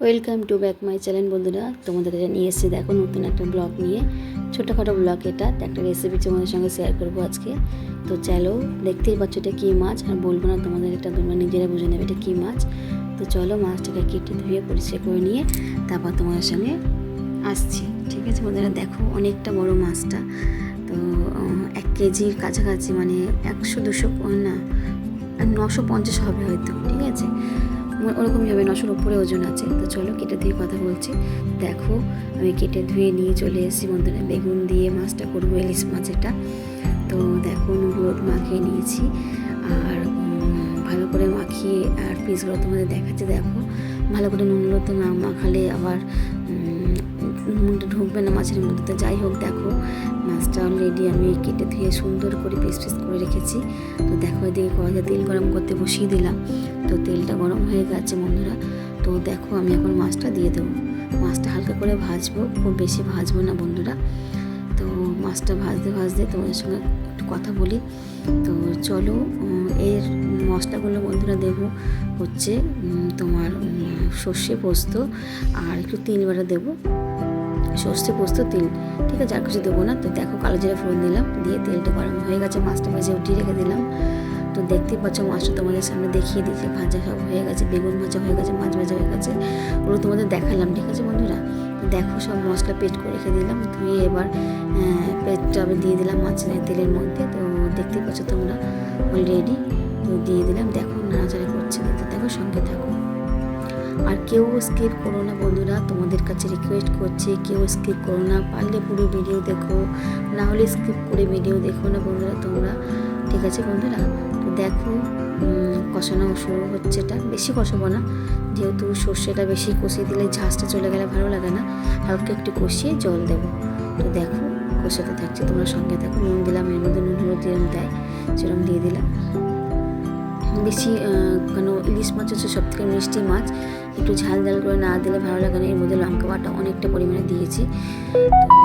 Welcome to back my channel বন্ধুরা। তোমাদের কাছে নিয়ে এসেছি দেখো নতুন একটা ব্লগ নিয়ে। ছোটোখাটো ব্লগ এটা। একটা রেসিপি তোমাদের সঙ্গে শেয়ার করব আজকে। তো চলো, দেখতেই পাচ্ছ এটা কী মাছ। আর বলব না তোমাদের এটা তোমরা নিজেরা বুঝে নেবে এটা কী মাছ। তো চলো, মাছটাকে কেটে ধুয়ে পরিষ্কার করে নিয়ে তারপর তোমাদের সঙ্গে আসছি। ঠিক আছে বন্ধুরা, দেখো অনেকটা বড় মাছটা। তো এক কেজির কাছাকাছি মানে একশো দুশো, না, নশো পঞ্চাশ হবে হয়তো। ঠিক আছে? ওরকমই হবে নশোর উপরে ওজন আছে। তো চলো কেটে ধুয়ে কথা বলছি। দেখো, আমি কেটে ধুয়ে নিয়ে চলে এসেছি বন্ধুরা বেগুন দিয়ে মাছটা করব, ইলিশ মাছ এটা। তো দেখো হলুদ মাখিয়ে নিয়েছি। আর ভালো করে মাখিয়ে আর পিসগুলো তোমাদের দেখাচ্ছে। দেখো, ভালো করে নুন হলুদ না মাখালে আবার ঢুকবে না মাছের মধ্যে। যাই হোক, দেখো, মাছটা অলরেডি আমি কেটে ধুয়ে সুন্দর করে পিস পিস করে রেখেছি। তো দেখো, এদিকে কড়াইতে তেল গরম করতে বসিয়ে দিলাম। তো তেলটা গরম হয়ে গেছে, বন্ধুরা। তো দেখো, আমি এখন মাছটা দিয়ে দেবো। মাছটা হালকা করে ভাজবো, খুব বেশি ভাজবো না, বন্ধুরা। তো মাছটা ভাজতে ভাজতে তোমাদের সঙ্গে একটু কথা বলি। তো চলো এর মশলাগুলো বন্ধুরা দেবো হচ্ছে তোমার সর্ষে পোস্ত, আর একটু তিল বাটা দেবো। সর্ষে পোস্ত, তিল। ঠিক আছে, আর কিছু দেবো না। তো দেখো, কালো জিরা ফোড়ন দিলাম, দিয়ে তেলটা গরম হয়ে গেছে, মাছটা ভেজে উঠিয়ে রেখে দিলাম। তো দেখতেই পাচ্ছ, মাছটা তোমাদের সামনে দেখিয়ে দিয়েছে ভাজা সব হয়ে গেছে, বেগুন ভাজা হয়ে গেছে, মাছ ভাজা হয়ে গেছে। ওগুলো তোমাদের দেখালাম, ঠিক আছে বন্ধুরা? দেখো, সব মশলা পেট করে রেখে দিলাম, ধুয়ে এবার পেস্টটা আমি দিয়ে দিলাম মাছের তেলের মধ্যে। তো দেখতেই পাচ্ছ তোমরা অলরেডি তো দিয়ে দিলাম। দেখো, নাড়াচাড়া করছে কিন্তু দেখো সঙ্গে থাকো। আর কেউ স্কিপ করো না বন্ধুরা, তোমাদের কাছে রিকোয়েস্ট করছে, কেউ স্কিপ করো না, পারলে পুরো ভিডিও দেখো, না হলে স্কিপ করে ভিডিও দেখো না বন্ধুরা তোমরা, ঠিক আছে বন্ধুরা? তো দেখো কষানো শুরু হচ্ছে এটা, বেশি কষাবো না, যেহেতু সর্ষেটা বেশি কষিয়ে দিলে ঝাঁসটা চলে গেলে ভালো লাগে না, হালকা একটু কষিয়ে জল দেবো। তো দেখো, কষাতে থাকছে, তোমরা সঙ্গে দেখো নুন দিলাম, এর মধ্যে নুন, হলুদ দেয়, সেরকম দিয়ে দিলাম। বেশি কেন ইলিশ মাছ হচ্ছে সব থেকে মিষ্টি মাছ। একটু ঝাল ঝাল করে না দিলে ভালো লাগে না। এর মধ্যে লঙ্কা বাটা অনেকটা পরিমাণে দিয়েছি।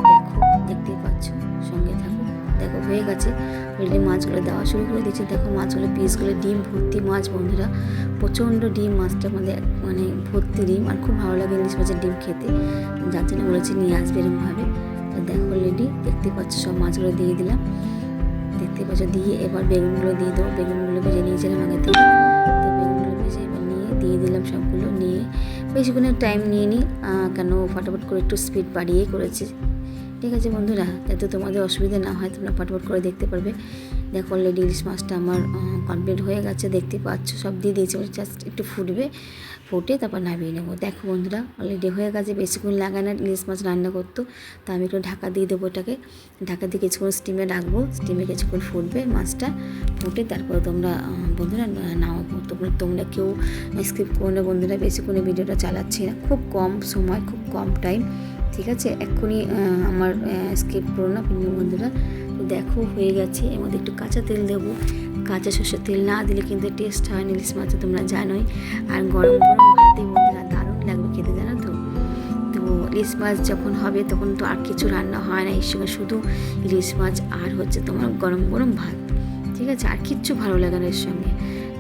দেখো, দেখতেই পাচ্ছ, সঙ্গে থাকো। দেখো, হয়ে গেছে। অলরেডি মাছগুলো দেওয়া শুরু করে দিয়েছি। দেখো, মাছগুলো পিসগুলো ডিম ভর্তি মাছ, বন্ধুরা। প্রচণ্ড ডিম মাছটা আমাদের মানে ভর্তি ডিম। আর খুব ভালো লাগে ইলিশ মাছের ডিম খেতে। যার জন্য বলেছি নিয়ে আসবে এরকমভাবে। দেখো অলরেডি দেখতে পাচ্ছ, সব মাছগুলো দিয়ে দিলাম। দেখতে পাচ্ছ, দিয়ে এবার বেগুনগুলো দিয়ে দেবো। বেগুনগুলো ভেজে নিয়েছিলাম আগে থেকে। তো বেগুনগুলো ভেজে এবার নিয়ে দিয়ে দিলাম সবগুলো। নিয়ে বেশিক্ষণের টাইম নিয়ে নিই কেন ফটাফট করে একটু স্পিড বাড়িয়েই করেছি। ঠিক আছে বন্ধুরা, যাতে তোমাদের অসুবিধা না হয়, তোমরা ফটাফট করে দেখতে পারবে। দেখো অলরেডি ইলিশ মাছটা আমার কমপ্লিট হয়ে গেছে, দেখতে পাচ্ছ, সব দিয়ে দিয়েছি জাস্ট একটু ফুটবে, ফুটে তারপর নামিয়ে নেব। দেখো বন্ধুরা অলরেডি হয়ে গেছে, বেশিক্ষণ লাগায় না ইলিশ মাছ রান্না করতো, তা আমি একটু ঢাকা দিয়ে দেবো ওটাকে। ঢাকা দিয়ে কিছুক্ষণ স্টিমে রাখব স্টিমে কিছুক্ষণ ফুটবে মাছটা, ফুটে তারপরে তোমরা বন্ধুরা নামাবো তোমরা তোমরা কেউ স্কিপ করো না বন্ধুরা, বেশিক্ষণ ভিডিওটা চালাচ্ছি না। খুব কম সময়, খুব কম টাইম ঠিক আছে? এক্ষুনি আমার স্কিপ করো না প্রিয় বন্ধুরা। দেখো, হয়ে গেছে। এর মধ্যে একটু কাঁচা তেল দেবো। কাঁচা সর্ষের তেল না দিলে কিন্তু টেস্ট হয় না, ইলিশ মাছে তোমরা জানোই। আর গরম গরম ভাতে বন্ধুরা দারুণ লাগবে খেতে, জানো তো? তো ইলিশ মাছ যখন হবে, তখন তো আর কিছু রান্না হয় না এর সঙ্গে শুধু ইলিশ মাছ আর হচ্ছে তোমার গরম গরম ভাত। ঠিক আছে? আর কিচ্ছু ভালো লাগে না এর সঙ্গে।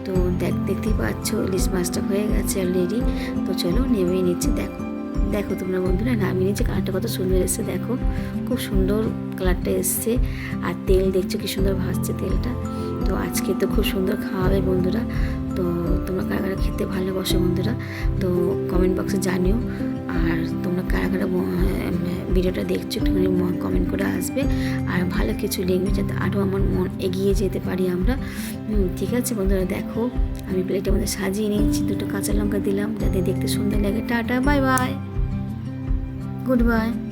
তো দেখ, দেখতেই পাচ্ছ, ইলিশ মাছটা হয়ে গেছে অলরেডি তো চলো, নেমেই নিচ্ছি, দেখো। দেখো তোমরা বন্ধুরা নামিয়ে নিচ্ছে কালারটা কত সুন্দর এসছে দেখো, খুব সুন্দর কালারটা এসছে, আর তেল দেখছ কি সুন্দর ভাসছে তেলটা। তো আজকে তো খুব সুন্দর খাওয়াবে বন্ধুরা, তো তোমরা কারা কারা খেতে ভালোবাসো বন্ধুরা, তো কমেন্ট বক্সে জানিও, আর তোমরা কারা কারা ব- ভিডিওটা দেখছ একটুখানি কমেন্ট করে আসবে, আর ভালো কিছু লিখবে যাতে আরও আমার মন এগিয়ে যেতে পারি আমরা। ঠিক আছে বন্ধুরা, দেখো, আমি প্লেটের মধ্যে সাজিয়ে নিয়েছি, দুটো কাঁচা লঙ্কা দিলাম, যাতে দেখতে সুন্দর লাগে। Tata bye bye goodbye.